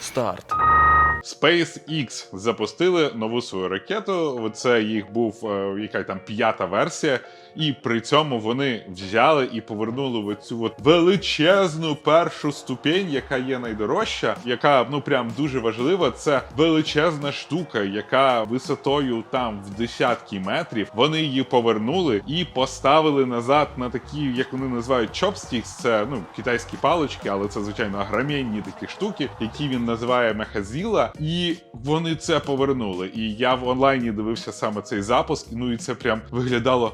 Старт. SpaceX запустили нову свою ракету. Це їх був е, яка там п'ята версія, і при цьому вони взяли і повернули в цю от величезну першу ступень, яка є найдорожча, яка ну прям дуже важлива. Це величезна штука, яка висотою там в десятки метрів. Вони її повернули і поставили назад на такі, як вони називають chopsticks, Це ну китайські палички, але це звичайно агромінні такі штуки, які він називає мехазіла. І вони це повернули. І я в онлайні дивився саме цей запуск. Ну і це прям виглядало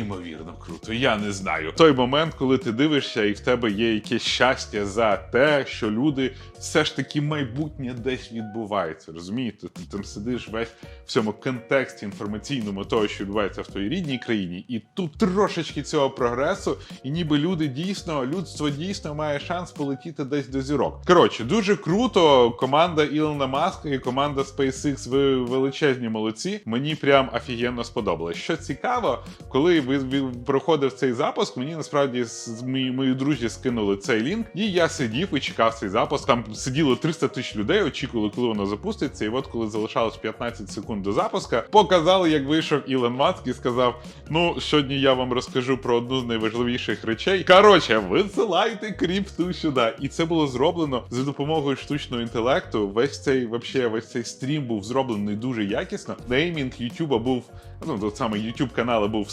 неймовірно круто. Я не знаю. Той момент, коли ти дивишся, і в тебе є якесь щастя за те, що люди все ж таки майбутнє десь відбувається. Розумієте? Ти там сидиш весь в цьому контексті інформаційному того, що відбувається в твоїй рідній країні, і тут трошечки цього прогресу, і ніби люди дійсно, людство дійсно має шанс полетіти десь до зірок. Коротше, дуже круто. Команда Ілона Маска і команда SpaceX ви величезні молодці. Мені прям офігенно сподобалось. Що цікаво, коли ви проходив цей запуск, мені насправді з мої, друзі скинули цей лінк, і я сидів і чекав цей запуск. Там сиділо 300 тисяч людей, очікували, коли воно запуститься. І от коли залишалось 15 секунд до запуска, показали, як вийшов Ілон Маск і сказав: Ну, сьогодні я вам розкажу про одну з найважливіших речей. Коротше, висилайте кріпту сюди. І це було зроблено за допомогою штучного інтелекту. Весь цей вообще, весь цей стрім був зроблений дуже якісно. Неймінг Ютуба був. Ну, саме YouTube каналу був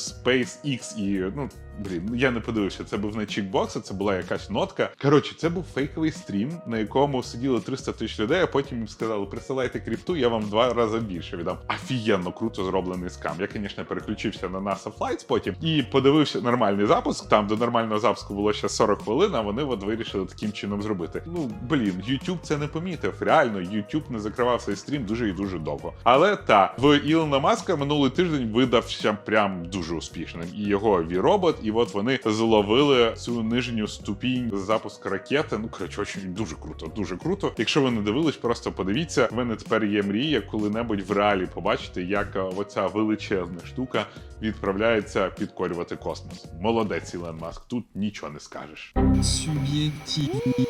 SpaceX і ну. Блін, я не подивився, це був не чікбокс, це була якась нотка. Коротше, це був фейковий стрім, на якому сиділо 300 тисяч людей, а потім їм сказали, присилайте кріпту, я вам два рази більше віддам. Офігенно круто зроблений скам. Я, звісно, переключився на NASA Flights потім і подивився нормальний запуск. Там до нормального запуску було ще 40 хвилин, а вони от вирішили таким чином зробити. Ну блін, YouTube це не помітив. Реально, YouTube не закривав цей стрім дуже і дуже довго. Але та в Ілона Маска минулий тиждень видався прям дуже успішним. І його віробот, і от вони зловили цю нижню ступінь запуску ракети. Ну коротше, очень дуже круто, дуже круто. Якщо ви не дивились, просто подивіться. В мене тепер є мрія коли-небудь в реалі побачити, як е, оця величезна штука відправляється підкорювати космос. Молодець, Ілон Маск. Тут нічого не скажеш. Суб'єктивні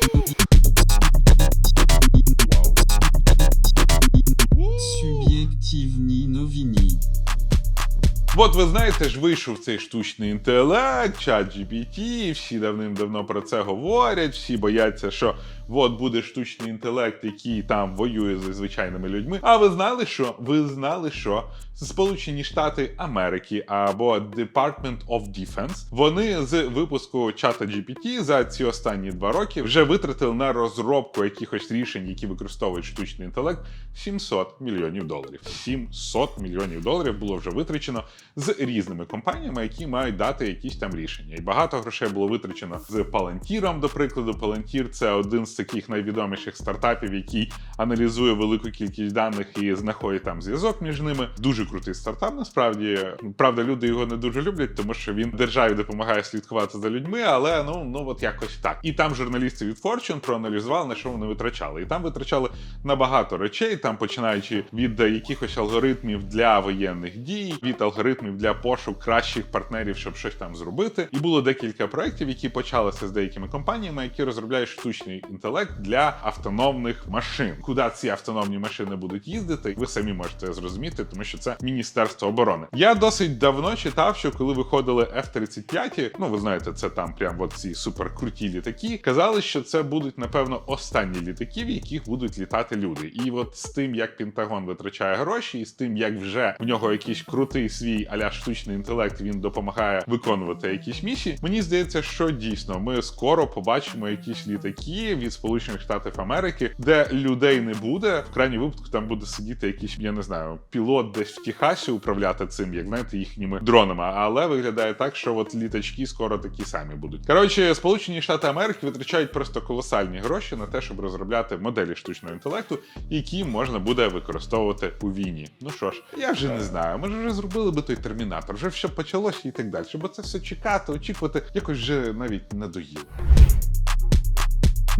От ви знаєте ж, вийшов цей штучний інтелект, чат GPT, всі давним-давно про це говорять, всі бояться, що от буде штучний інтелект, який там воює зі звичайними людьми. А ви знали, що? Ви знали, що Сполучені Штати Америки або Department of Defense, вони з випуску чата GPT за ці останні два роки вже витратили на розробку якихось рішень, які використовують штучний інтелект, 700 мільйонів доларів. 700 мільйонів доларів було вже витрачено з різними компаніями, які мають дати якісь там рішення. І багато грошей було витрачено з Palantir, до прикладу. Palantir – це один з таких найвідоміших стартапів, який аналізує велику кількість даних і знаходить там зв'язок між ними. Дуже крутий стартап. Насправді, правда, люди його не дуже люблять, тому що він державі допомагає слідкувати за людьми, але ну ну от якось так. І там журналісти від Fortune проаналізували на що вони витрачали. І там витрачали на багато речей, там починаючи від якихось алгоритмів для воєнних дій, від алгоритмів для пошук кращих партнерів, щоб щось там зробити. І було декілька проєктів, які почалися з деякими компаніями, які розробляють штучний інтелект для автономних машин. Куди ці автономні машини будуть їздити, ви самі можете зрозуміти, тому що це Міністерство оборони. Я досить давно читав, що коли виходили F-35, ну ви знаєте, це там прям от ці суперкруті літаки. Казали, що це будуть напевно останні літаки, в яких будуть літати люди. І от з тим, як Пентагон витрачає гроші, і з тим, як вже в нього якийсь крутий свій аля штучний інтелект, він допомагає виконувати якісь місії. Мені здається, що дійсно ми скоро побачимо якісь літаки від Сполучених Штатів Америки, де людей не буде. В крайній випадку там буде сидіти якийсь, я не знаю, пілот десь в Техасі управляти цим, як знаєте, їхніми дронами. Але виглядає так, що от літачки скоро такі самі будуть. Коротше, Сполучені Штати Америки витрачають просто колосальні гроші на те, щоб розробляти моделі штучного інтелекту, які можна буде використовувати у війні. Ну що ж, я вже не знаю. Ми ж вже зробили би той термінатор, вже все почалося і так далі. Бо це все чекати, очікувати, якось вже навіть надоїло.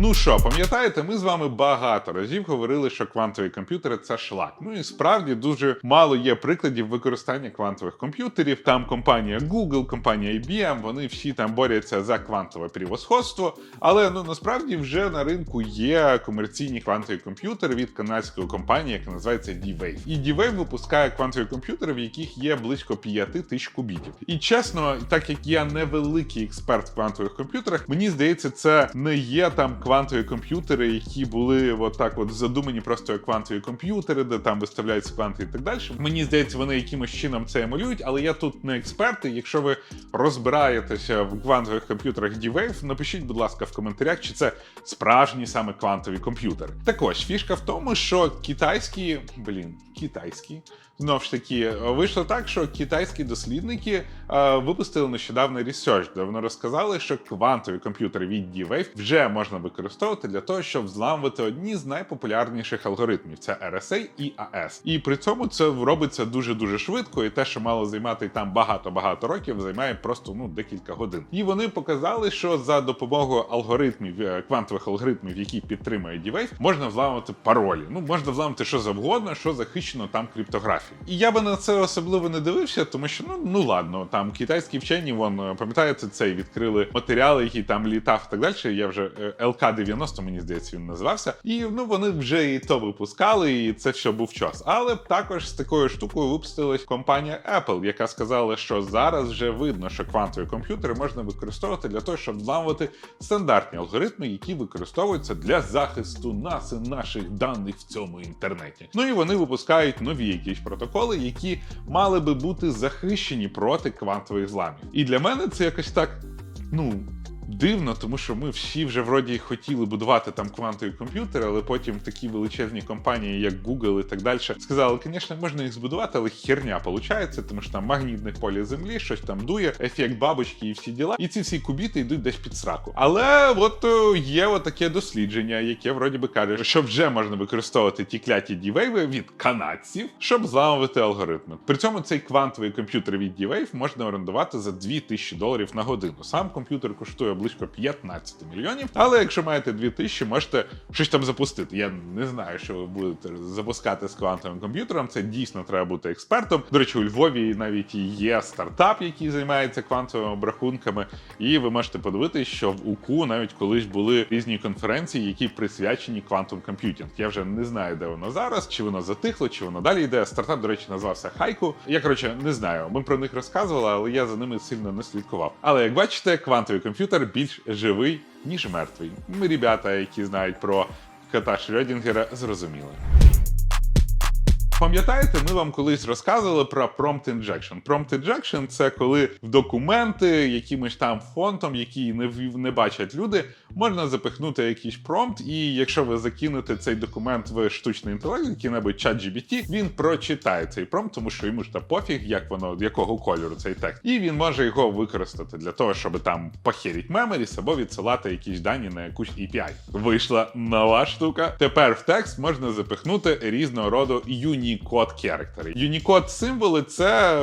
Ну що, пам'ятаєте, ми з вами багато разів говорили, що квантові комп'ютери це шлак. Ну і справді дуже мало є прикладів використання квантових комп'ютерів. Там компанія Google, компанія IBM, вони всі там борються за квантове превосходство. Але ну насправді вже на ринку є комерційні квантові комп'ютери від канадської компанії, яка називається D-Wave. І D-Wave випускає квантові комп'ютери, в яких є близько 5 тисяч кубітів. І чесно, так як я невеликий експерт в квантових комп'ютерах, мені здається, це не є там квантові комп'ютери, які були от так от задумані просто як квантові комп'ютери, де там виставляються кванти і так далі. Мені здається, вони якимось чином це емулюють, але я тут не експерт. і Якщо ви розбираєтеся в квантових комп'ютерах D-Wave, напишіть, будь ласка, в коментарях, чи це справжні саме квантові комп'ютери. Так ось фішка в тому, що китайські, блін, китайські. Знову ж таки, вийшло так, що китайські дослідники е, випустили нещодавно research, де вони розказали, що квантові комп'ютери від D-Wave вже можна використовувати для того, щоб взламувати одні з найпопулярніших алгоритмів: це RSA і AES. І при цьому це робиться дуже дуже швидко, і те, що мало займати там багато-багато років, займає просто ну декілька годин. І вони показали, що за допомогою алгоритмів е, квантових алгоритмів, які підтримує D-Wave, можна взламувати паролі. Ну можна взламувати що завгодно, що захищено там криптографією. І я би на це особливо не дивився, тому що ну ну ладно, там китайські вчені, вон е, пам'ятаєте, цей відкрили матеріали, які там літав і так далі. Я вже е, ЛК-90, мені здається, він називався. І ну вони вже і то випускали, і це все був час. Але також з такою штукою випустилась компанія Apple, яка сказала, що зараз вже видно, що квантові комп'ютери можна використовувати для того, щоб взламувати стандартні алгоритми, які використовуються для захисту нас і наших даних в цьому інтернеті. Ну і вони випускають нові якісь протоколи, які мали би бути захищені проти квантових зламів. І для мене це якось так, ну. Дивно, тому що ми всі вже вроді хотіли будувати там квантові комп'ютери, але потім такі величезні компанії, як Google і так далі, сказали, звісно, можна їх збудувати, але херня виходить, тому що там магнітне поле землі, щось там дує, ефект бабочки і всі діла. І ці всі кубіти йдуть десь під сраку. Але от е, є от таке дослідження, яке вроді би каже, що вже можна використовувати ті кляті дівейви від канадців, щоб зламувати алгоритми. При цьому цей квантовий комп'ютер від D-Wave можна орендувати за 2000 доларів на годину. Сам комп'ютер коштує близько 15 мільйонів. Але якщо маєте 2000, можете щось там запустити. Я не знаю, що ви будете запускати з квантовим комп'ютером. Це дійсно треба бути експертом. До речі, у Львові навіть є стартап, який займається квантовими обрахунками. І ви можете подивитися, що в УКУ навіть колись були різні конференції, які присвячені квантум комп'ютінг. Я вже не знаю, де воно зараз, чи воно затихло, чи воно далі йде. Стартап, до речі, назвався Хайку. Я коротше не знаю. Ми про них розказували, але я за ними сильно не слідкував. Але як бачите, квантовий комп'ютер більш живий, ніж мертвий. Ми, ребята, які знають про кота Шрёдінгера, зрозуміли. Пам'ятаєте, ми вам колись розказували про prompt injection. Prompt injection – це коли в документи якимось там фонтом, які не, не бачать люди, можна запихнути якийсь промпт, і якщо ви закинете цей документ в штучний інтелект, який-небудь чат GBT, він прочитає цей промпт, тому що йому ж та пофіг, як воно, якого кольору цей текст. І він може його використати для того, щоб там похеріть меморіс або відсилати якісь дані на якусь API. Вийшла нова штука. Тепер в текст можна запихнути різного роду Unicode Character. Unicode символи це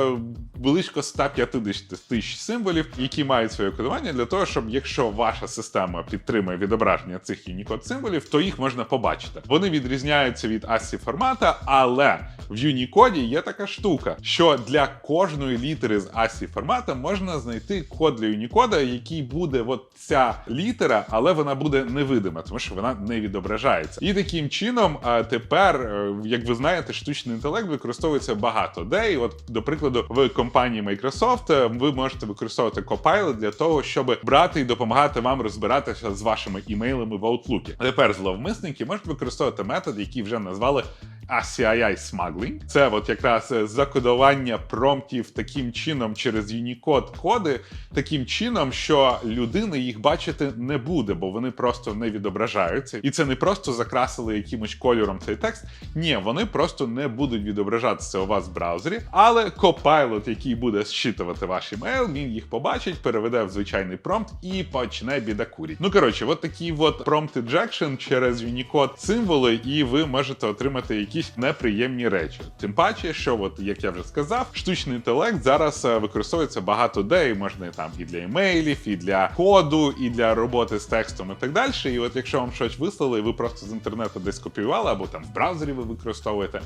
близько 150 тисяч символів, які мають своє кодування для того, щоб якщо ваша система підтримує відображення цих Unicode символів, то їх можна побачити. Вони відрізняються від ASCII формата, але в Unicode є така штука, що для кожної літери з ASCII формата можна знайти код для Unicode, який буде от ця літера, але вона буде невидима, тому що вона не відображається. І таким чином, а тепер, е, як ви знаєте, штучний інтелект використовується багато де. І от, до прикладу, в компанії Microsoft е, ви можете використовувати Copilot для того, щоб брати і допомагати вам розбиратися з вашими імейлами в Outlook. Тепер зловмисники можуть використовувати метод, який вже назвали ACII Smuggling. Це от якраз е, закодування промптів таким чином через Unicode коди, таким чином, що людина їх бачити не буде, бо вони просто не відображаються. І це не просто закрасили якимось кольором цей текст. Ні, вони просто не будуть відображатися у вас в браузері. Але Copilot, який буде зчитувати ваш імейл, він їх побачить, переведе в звичайний промпт і почне бідакуріть. Ну коротше, от такий от prompt injection через Unicode символи, і ви можете отримати якісь якісь неприємні речі. Тим паче, що, от як я вже сказав, штучний інтелект зараз е, використовується багато де, і можна там і для емейлів, і для коду, і для роботи з текстом, і так далі. І от якщо вам щось вислали, і ви просто з інтернету десь копіювали, або там в браузері ви використовуєте,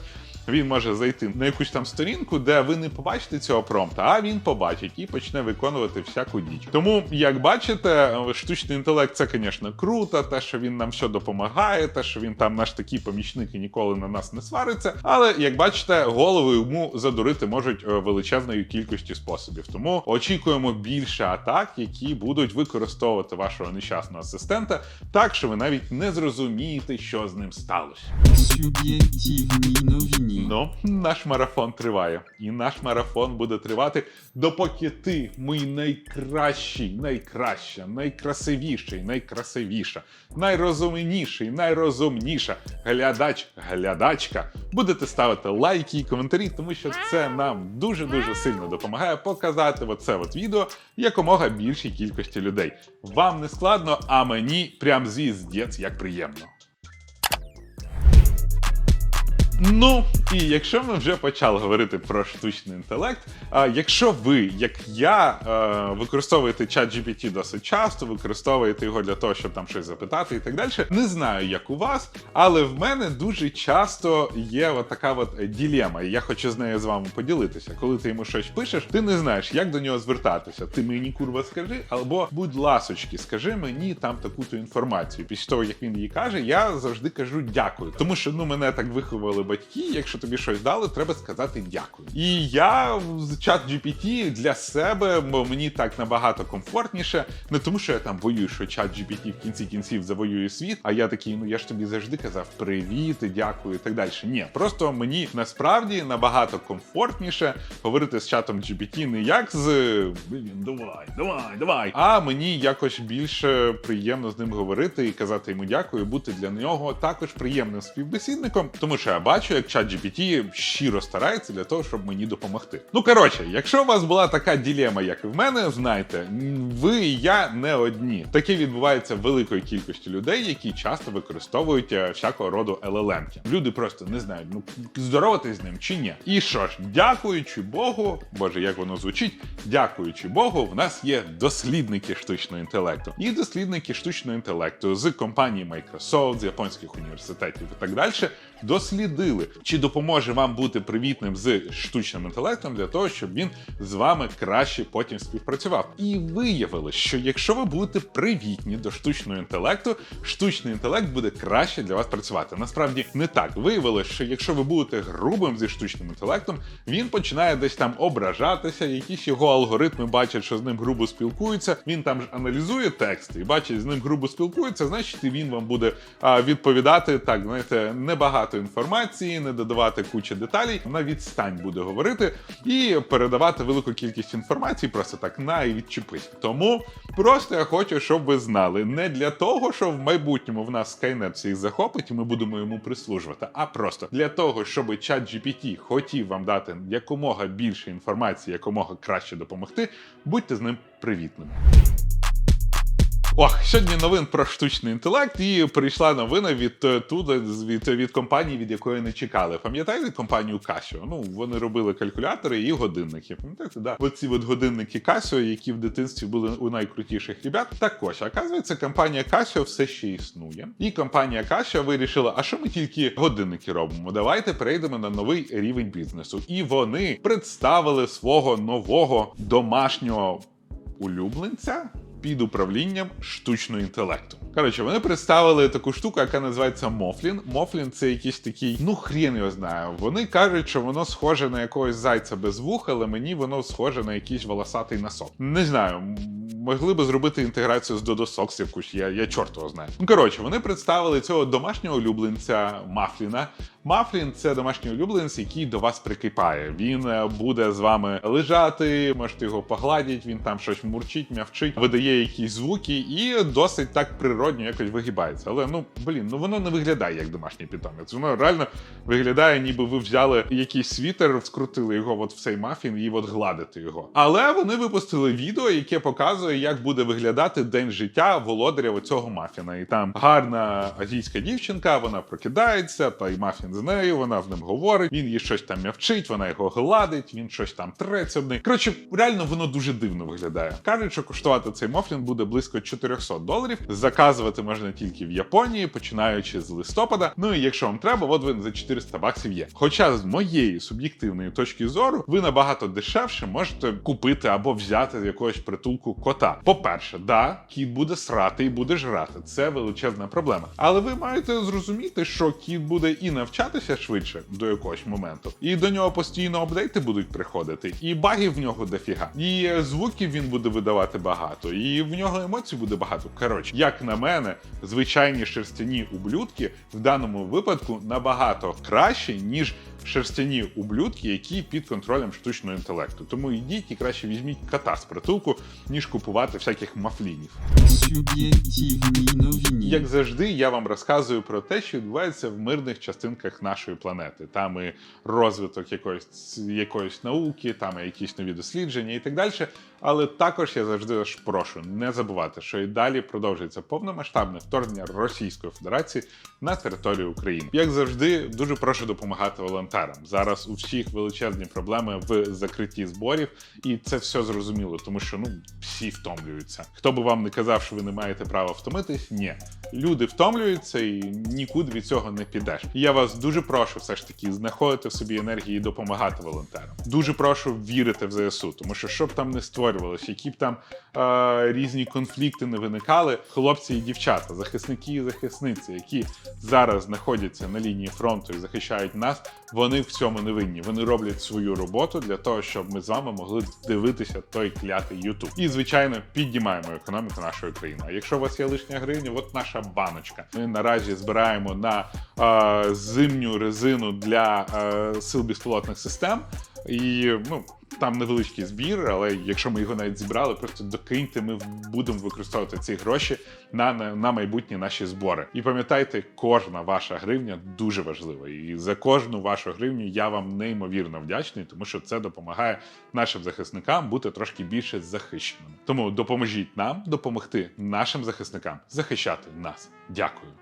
він може зайти на якусь там сторінку, де ви не побачите цього промпта, а він побачить і почне виконувати всяку діч. Тому, як бачите, штучний інтелект це, звісно, круто, те, що він нам все допомагає, те, що він там наш такий помічник і ніколи на нас не свариться. Але як бачите, голову йому задурити можуть е, величезною кількістю способів. Тому очікуємо більше атак, які будуть використовувати вашого нещасного асистента, так що ви навіть не зрозумієте, що з ним сталося. Суб'єктивні новини. Ну, наш марафон триває, і наш марафон буде тривати, допоки ти, мій найкращий, найкраща, найкрасивіший, найкрасивіша, найрозумніший, найрозумніша глядач, глядач, глядачка, будете ставити лайки і коментарі, тому що це нам дуже дуже сильно допомагає показати оце от відео якомога більшій кількості людей. Вам не складно, а мені прям звіздець як приємно. Ну, і якщо ми вже почали говорити про штучний інтелект, а якщо ви, як я, е, використовуєте чат GPT досить часто, використовуєте його для того, щоб там щось запитати і так далі, не знаю, як у вас, але в мене дуже часто є от така от ділема, і я хочу з нею з вами поділитися. Коли ти йому щось пишеш, ти не знаєш, як до нього звертатися. Ти мені курва скажи, або будь ласочки, скажи мені там таку-то інформацію. Після того, як він її каже, я завжди кажу дякую. Тому що ну мене так виховали батьки. Якщо тобі щось дали, треба сказати дякую. І я в чат GPT для себе, бо мені так набагато комфортніше. Не тому, що я там боюсь, що чат GPT в кінці кінців завоює світ. А я такий, ну я ж тобі завжди казав привіт, дякую і так далі. Ні, просто мені насправді набагато комфортніше говорити з чатом GPT не як з давай, давай, давай. А мені якось більше приємно з ним говорити і казати йому дякую, бути для нього також приємним співбесідником, тому що я бачу, як чат щиро старається для того, щоб мені допомогти. Ну коротше, якщо у вас була така ділема, як і в мене, знайте, ви і я не одні. Таке відбувається великою кількістю людей, які часто використовують е, всякого роду LLM-ки. Люди просто не знають, ну здороватись з ним чи ні. І що ж, дякуючи Богу, боже, як воно звучить, дякуючи Богу, в нас є дослідники штучного інтелекту. І дослідники штучного інтелекту з компанії Microsoft, з японських університетів і так далі дослідили, чи допоможе вам бути привітним з штучним інтелектом для того, щоб він з вами краще потім співпрацював. І виявили, що якщо ви будете привітні до штучного інтелекту, штучний інтелект буде краще для вас працювати. Насправді не так. Виявилось, що якщо ви будете грубим зі штучним інтелектом, він починає десь там ображатися, якісь його алгоритми бачать, що з ним грубо спілкуються. Він там ж аналізує тексти і бачить, з ним грубо спілкуються, значить і він вам буде а, відповідати так, знаєте, небагато інформації, не додавати кучу деталей. На відстань буде говорити і передавати велику кількість інформації, просто так на і відчепись. Тому просто я хочу, щоб ви знали, не для того, що в майбутньому в нас Skynet всіх захопить, і ми будемо йому прислужувати, а просто для того, щоб чат GPT хотів вам дати якомога більше інформації, якомога краще допомогти, будьте з ним привітними. Ох, сьогодні новин про штучний інтелект, і прийшла новина від е, туди від, від компанії, від якої не чекали. Пам'ятаєте компанію Casio? Ну вони робили калькулятори і годинники. Пам'ятаєте, да? Оці от годинники Casio, які в дитинстві були у найкрутіших ребят. Так ось, оказується, компанія Casio все ще існує. І компанія Casio вирішила, а що ми тільки годинники робимо? Давайте перейдемо на новий рівень бізнесу. І вони представили свого нового домашнього улюбленця під управлінням штучного інтелекту. Коротше, вони представили таку штуку, яка називається Мофлін. Мофлін це якийсь такий, ну хрін його знаю. Вони кажуть, що воно схоже на якогось зайця без вух, але мені воно схоже на якийсь волосатий носок. Не знаю. Могли би зробити інтеграцію з Dodosocks якусь, я, я чорт його знаю. Ну коротше, вони представили цього домашнього улюбленця Мафліна. Мафлін це домашній улюбленець, який до вас прикипає. Він е, буде з вами лежати, можете його погладити, він там щось мурчить, м'явчить, видає якісь звуки і досить так природньо якось вигибається. Але ну блін, ну воно не виглядає як домашній питомець. Воно реально виглядає, ніби ви взяли якийсь світер, скрутили його от в цей мафін і от гладите його. Але вони випустили відео, яке показує, як буде виглядати день життя володаря цього мафіна. І там гарна азійська дівчинка, вона прокидається, та й мафін з нею, вона з ним говорить. Він їй щось там м'явчить, вона його гладить, він щось там треться в неї. Коротше, реально воно дуже дивно виглядає. Кажуть, що коштувати цей мофлін буде близько 400 доларів. Заказувати можна тільки в Японії, починаючи з листопада. Ну і якщо вам треба, от він за 400 баксів є. Хоча з моєї суб'єктивної точки зору, ви набагато дешевше можете купити або взяти з якогось притулку кота. По-перше, да, кіт буде срати і буде жрати. Це величезна проблема. Але ви маєте зрозуміти, що кіт буде і навчатися швидше до якогось моменту, і до нього постійно апдейти будуть приходити, і багів в нього дофіга, і звуків він буде видавати багато, і в нього емоцій буде багато. Коротше, як на мене, звичайні шерстяні ублюдки в даному випадку набагато краще, ніж шерстяні ублюдки, які під контролем штучного інтелекту. Тому йдіть і краще візьміть кота з притулку, ніж купувати всяких мафлінів. Новини. Як завжди, я вам розказую про те, що відбувається в мирних частинках нашої планети. Там і розвиток якоїсь якоїсь науки, там і якісь нові дослідження і так далі. Але також я завжди ж прошу не забувати, що і далі продовжується повномасштабне вторгнення Російської Федерації на територію України. Як завжди, дуже прошу допомагати волонтерам. Зараз у всіх величезні проблеми в закритті зборів, і це все зрозуміло, тому що ну всі втомлюються. Хто би вам не казав, що ви не маєте права втомитись, ні. Люди втомлюються і нікуди від цього не підеш. Я вас дуже прошу все ж таки знаходити в собі енергії і допомагати волонтерам. Дуже прошу вірити в ЗСУ, тому що щоб там не створювалося, які б там е, різні конфлікти не виникали, хлопці і дівчата, захисники і захисниці, які зараз знаходяться на лінії фронту і захищають нас, вони в цьому не винні. Вони роблять свою роботу для того, щоб ми з вами могли дивитися той клятий Ютуб. І звичайно піднімаємо економіку нашої країни. А якщо у вас є лишня гривня, от наша баночка. Ми наразі збираємо на е, зимню резину для е, сил безпілотних систем. І ну там невеличкий збір, але якщо ми його навіть зібрали, просто докиньте, ми будемо використовувати ці гроші на, на, на майбутні наші збори. І пам'ятайте, кожна ваша гривня дуже важлива. І за кожну вашу гривню я вам неймовірно вдячний, тому що це допомагає нашим захисникам бути трошки більше захищеними. Тому допоможіть нам допомогти нашим захисникам захищати нас. Дякую.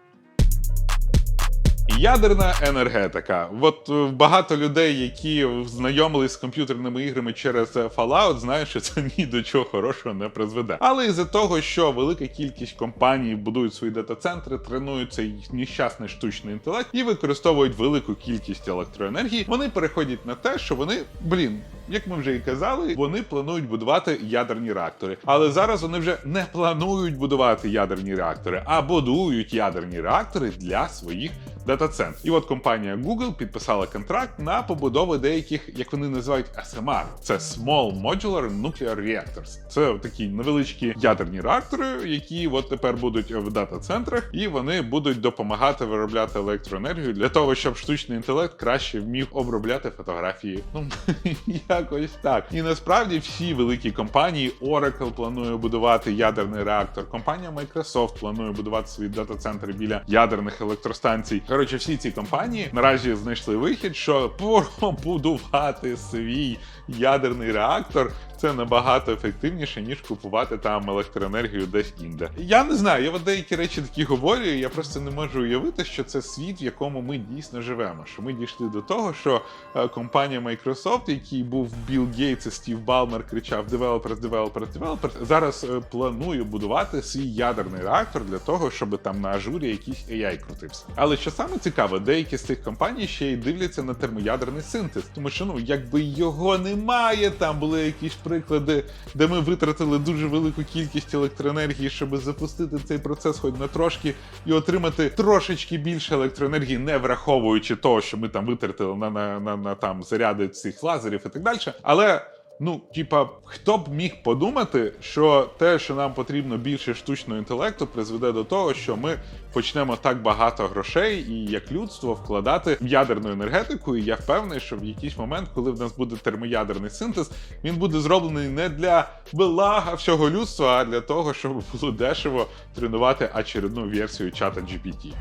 Ядерна енергетика. От е, багато людей, які знайомились з комп'ютерними іграми через е, Fallout, знають, що це ні до чого хорошого не призведе. Але із-за того, що велика кількість компаній будують свої дата-центри, тренують цей нещасний штучний інтелект і використовують велику кількість електроенергії, вони переходять на те, що вони, блін. Як ми вже і казали, вони планують будувати ядерні реактори. Але зараз вони вже не планують будувати ядерні реактори, а будують ядерні реактори для своїх дата-центрів. І от компанія Google підписала контракт на побудову деяких, як вони називають SMR. Це Small Modular Nuclear Reactors. Це такі невеличкі ядерні реактори, які от тепер будуть в дата-центрах, і вони будуть допомагати виробляти електроенергію для того, щоб штучний інтелект краще вмів обробляти фотографії. Ну якось так. І насправді всі великі компанії Oracle планує будувати ядерний реактор. Компанія Microsoft планує будувати свої дата-центри біля ядерних електростанцій. Коротше, всі ці компанії наразі знайшли вихід, що побудувати свій ядерний реактор це набагато ефективніше, ніж купувати там електроенергію десь інде. Я не знаю, я от деякі речі такі говорю, я просто не можу уявити, що це світ, в якому ми дійсно живемо. Що ми дійшли до того, що е, компанія Microsoft, який був Білл Гейтс і Стів Балмер, кричав Developers, Developers, Developers, зараз е, планує будувати свій ядерний реактор для того, щоб там на ажурі якийсь AI крутився. Але що саме цікаве, деякі з цих компаній ще й дивляться на термоядерний синтез, тому що ну якби його немає, там були якісь приклади, де ми витратили дуже велику кількість електроенергії, щоб запустити цей процес хоч на трошки і отримати трошечки більше електроенергії, не враховуючи того, що ми там витратили на, на, на, на там заряди цих лазерів і так далі. Але. Ну, типа, хто б міг подумати, що те, що нам потрібно більше штучного інтелекту, призведе до того, що ми почнемо так багато грошей і як людство вкладати в ядерну енергетику. І я впевнений, що в якийсь момент, коли в нас буде термоядерний синтез, він буде зроблений не для блага всього людства, а для того, щоб було дешево тренувати очередну версію чата GPT.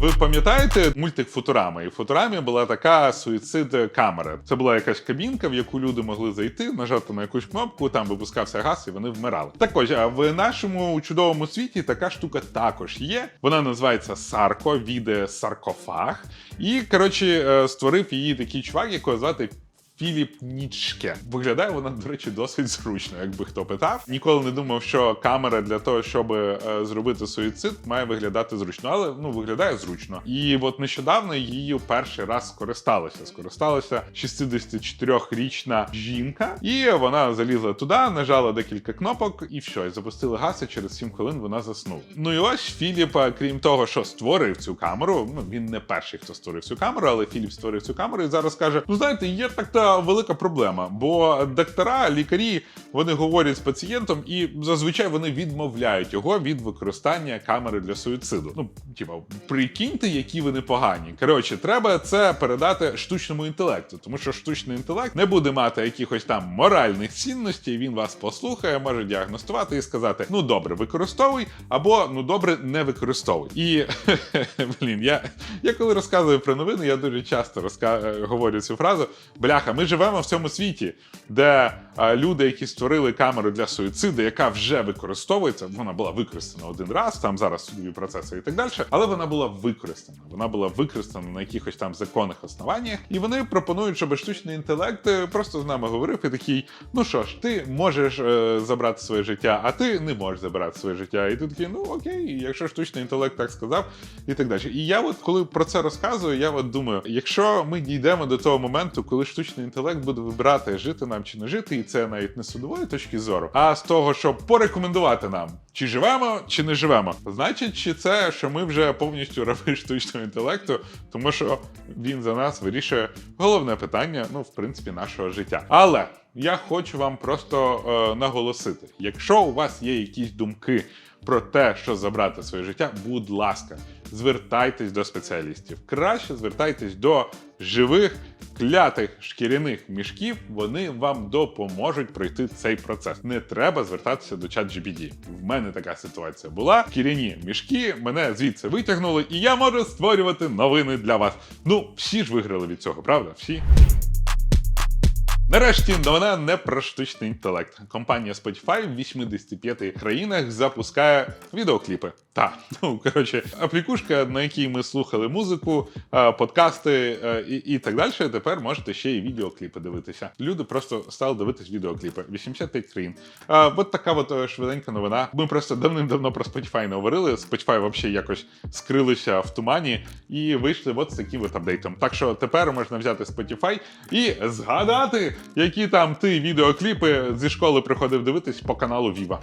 Ви пам'ятаєте мультик Футурама? І в Футурамі була така суїцид камера. Це була якась кабінка, в яку люди могли зайти, нажати на якусь кнопку, там випускався газ, і вони вмирали. Так ось, а в нашому чудовому світі така штука також є. Вона називається Сарко, віде саркофаг. І коротше е, створив її такий чувак, якого звати. Філіп Нічке. Виглядає вона, до речі, досить зручно, якби хто питав. Ніколи не думав, що камера для того, щоб е, зробити суїцид, має виглядати зручно, але ну виглядає зручно. І от нещодавно її перший раз скористалася. Скористалася 64-річна жінка, і вона залізла туди, нажала декілька кнопок, і все, і запустили газ, і через 7 хвилин вона заснула. Ну і ось Філіп, е, крім того, що створив цю камеру, ну він не перший, хто створив цю камеру, але Філіп створив цю камеру і зараз каже: ну знаєте, є велика проблема, бо доктора, лікарі вони говорять з пацієнтом, і зазвичай вони відмовляють його від використання камери для суїциду. Ну, типа, прикиньте, які вони погані. Коротше, треба це передати штучному інтелекту, тому що штучний інтелект не буде мати якихось там моральних цінностей. Він вас послухає, може діагностувати і сказати: ну добре, використовуй, або ну добре, не використовуй. І блін, я, я коли розказую про новини, я дуже часто розка... е, говорю цю фразу: бляха, ми живемо в цьому світі, де е, люди, які створили камеру для суїциду, яка вже використовується, вона була використана один раз, там зараз судові процеси і так далі, але вона була використана. Вона була використана на якихось там законних основаннях, і вони пропонують, щоб штучний інтелект е, просто з нами говорив і такий: ну що ж, ти можеш е, забрати своє життя, а ти не можеш забрати своє життя. І ти такий, ну окей, якщо штучний інтелект так сказав, і так далі. І я, от коли про це розказую, я от думаю, якщо ми дійдемо до того моменту, коли штучний інтелект буде вибирати, жити нам чи не жити, і це навіть не судової точки зору, а з того, щоб порекомендувати нам, чи живемо, чи не живемо. Значить, чи це, що ми вже повністю раби штучного інтелекту, тому що він за нас вирішує головне питання, ну, в принципі, нашого життя. Але я хочу вам просто е, наголосити: якщо у вас є якісь думки про те, що забрати своє життя, будь ласка, звертайтесь до спеціалістів. Краще звертайтесь до живих клятих шкіряних мішків. Вони вам допоможуть пройти цей процес. Не треба звертатися до чат GBD. В мене така ситуація була. Шкіряні мішки мене звідси витягнули, і я можу створювати новини для вас. Ну, всі ж виграли від цього, правда? Всі. Нарешті новина не про штучний інтелект. Компанія Spotify в 85 країнах запускає відеокліпи. Так, ну коротше, аплікушка, на якій ми слухали музику, е, подкасти е, і, і так далі. Тепер можете ще й відеокліпи дивитися. Люди просто стали дивитись відеокліпи. 85 країн. Е, От така от швиденька новина. Ми просто давним-давно про Spotify не говорили. Spotify взагалі якось скрилися в тумані і вийшли от з таким от апдейтом. Так що тепер можна взяти Spotify і згадати, які там ти відеокліпи зі школи приходив дивитись по каналу Viva.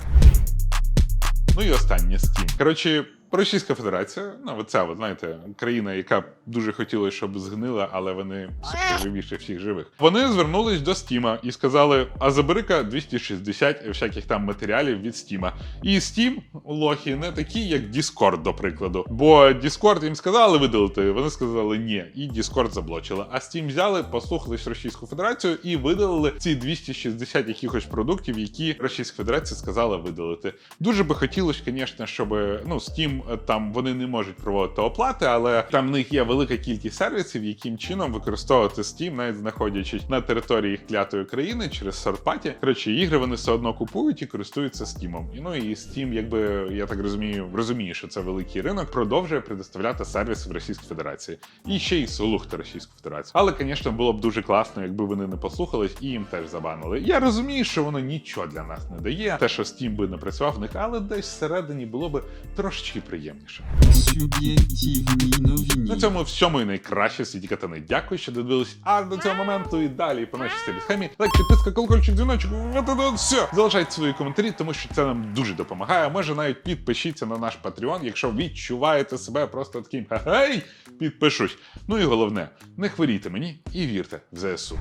Ну і останнє Steam. Коротше, Російська Федерація, ну оця, от, знаєте, країна, яка дуже хотіла, щоб згнила, але вони живіше всіх живих. Вони звернулись до Стіма і сказали: а забери-ка 260 всяких там матеріалів від Стіма. І Steam, лохи, не такі, як Discord, до прикладу. Бо Discord їм сказали видалити, вони сказали ні, і Discord заблочили. А Steam взяли, послухались Російську Федерацію і видалили ці 260 якихось продуктів, які Російська Федерація сказала видалити. Дуже би хотілося, звісно, щоб ну Steam е, там вони не можуть проводити оплати, але там в них є велика кількість сервісів, яким чином використовувати Steam, навіть знаходячись на території їх клятої країни через сорпаті. Коротше, ігри вони все одно купують і користуються Steam. І ну і Steam, якби я так розумію, розумію, що це великий ринок, продовжує предоставляти сервіси в Російській Федерації і ще й слухати Російську Федерацію. Але, звісно, було б дуже класно, якби вони не послухались і їм теж забанили. Я розумію, що воно нічого для нас не дає. Те, що Steam би не працював в них, але десь всередині було би трошечки приємніше. Новини. На цьому всьому і найкраще в світі катани. Дякую, що додивились аж до цього моменту і далі по нашій стилі схемі. Лайк, підписка, колокольчик, дзвіночок. все. Залишайте свої коментарі, тому що це нам дуже допомагає. Може навіть підпишіться на наш Patreon, якщо відчуваєте себе просто таким гей, підпишусь. Ну і головне, не хворійте мені і вірте в ЗСУ.